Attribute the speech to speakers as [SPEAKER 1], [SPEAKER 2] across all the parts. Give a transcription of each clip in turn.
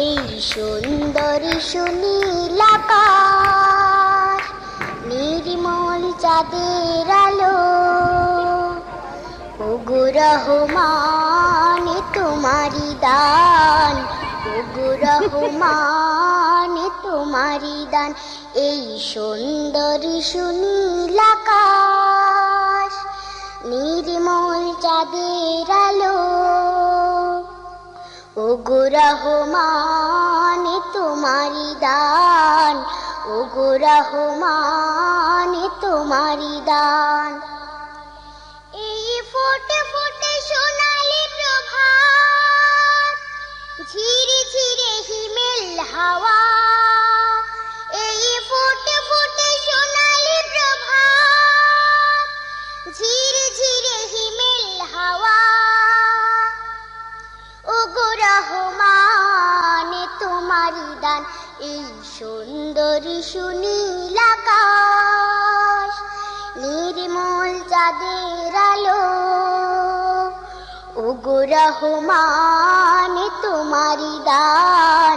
[SPEAKER 1] এই সুন্দরী সুনীল আকাশ নির্মল চাঁদের আলো। ওগো রহমান তোমারি দান। ওগো রহমান তোমারি দান। এই সুন্দর সুনীল আকাশ নির্মল চাঁদের আলো। ওগো মানে তোমারি দান। ওগো মানে তোমারি দান। এই ফোটে ফোটে সোনালি প্রভাত ঝিরি ঝিরে হিমেল হাওয়া। ওগো রহমান তোমারি দান, এই সুন্দর সুনীল আকাশ, নির্মল চাঁদের আলো। ওগো রহমান তোমারি দান,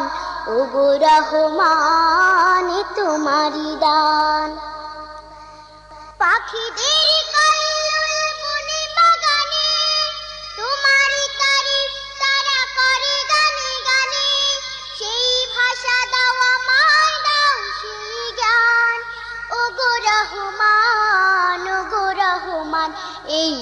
[SPEAKER 1] ওগো রহমান তোমারি দান। পাখিদের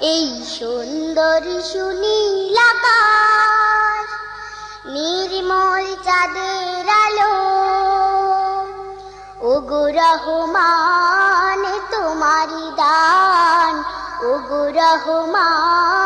[SPEAKER 1] এই সুন্দর সুনীল নির্মল চাঁদের আলো। ওগো রহমান তোমারি দান। ওগো রহমান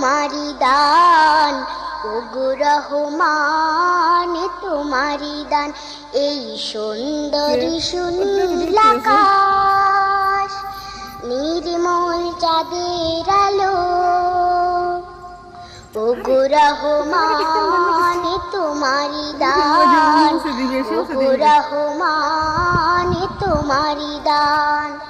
[SPEAKER 1] তোমারি দান ওগো রহমান তোমারি দান। এই সুন্দর সুনীল আকাশ নির্মল চাঁদের আলো। ওগো রহমান তোমারি দান ওগো রহমান তোমারি দান।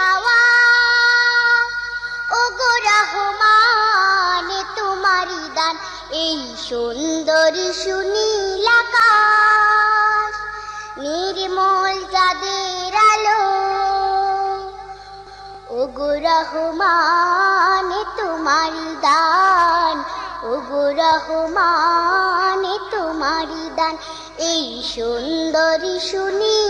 [SPEAKER 1] হাওয়া। ও রহমান তোমারি দান এই সুন্দর সুনীল নির্মল চাঁদের আলো। ও গো রহমান তোমারি দান ও গো রহমান তোমারি দান এই সুন্দর সুনীল